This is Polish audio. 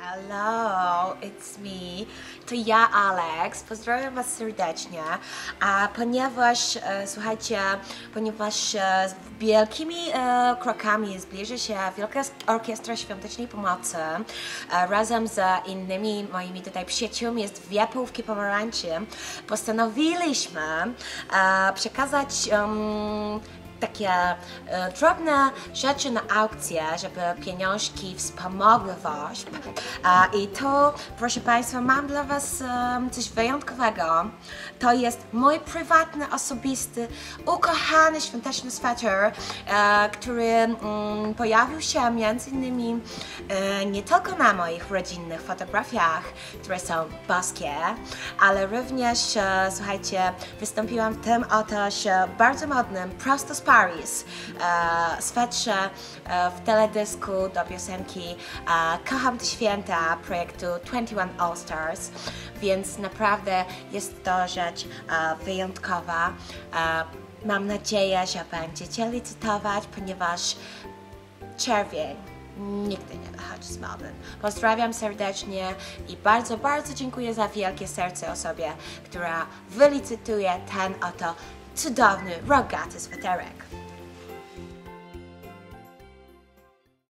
Hello, it's me. To ja, Alex. Pozdrawiam Was serdecznie. A ponieważ, e, słuchajcie, ponieważ e, z wielkimi e, krokami zbliży się Wielka Orkiestra Świątecznej Pomocy e, razem z innymi moimi tutaj przyjaciółmi jest dwie połówki pomarańczy, postanowiliśmy e, przekazać em, takie e, drobne rzeczy na aukcję, żeby pieniążki wspomogły WOŚP. E, I tu, proszę Państwa, mam dla Was em, coś wyjątkowego. To jest mój prywatny, osobisty, ukochany świąteczny sweter, e, który mm, pojawił się między innymi e, nie tylko na moich rodzinnych fotografiach, które są boskie, ale również, e, słuchajcie, wystąpiłam w tym otoż e, bardzo modnym, prosto z Paris, e, swetrze e, w teledysku do piosenki e, Kocham te święta projektu 21 All Stars, więc naprawdę jest to rzecz e, wyjątkowa. E, mam nadzieję, że będziecie licytować, ponieważ czerwień nigdy nie wychodzi z Malbym. Pozdrawiam serdecznie i bardzo, bardzo dziękuję za wielkie serce osobie, która wylicytuje ten oto cudowny, rogaty sweterek.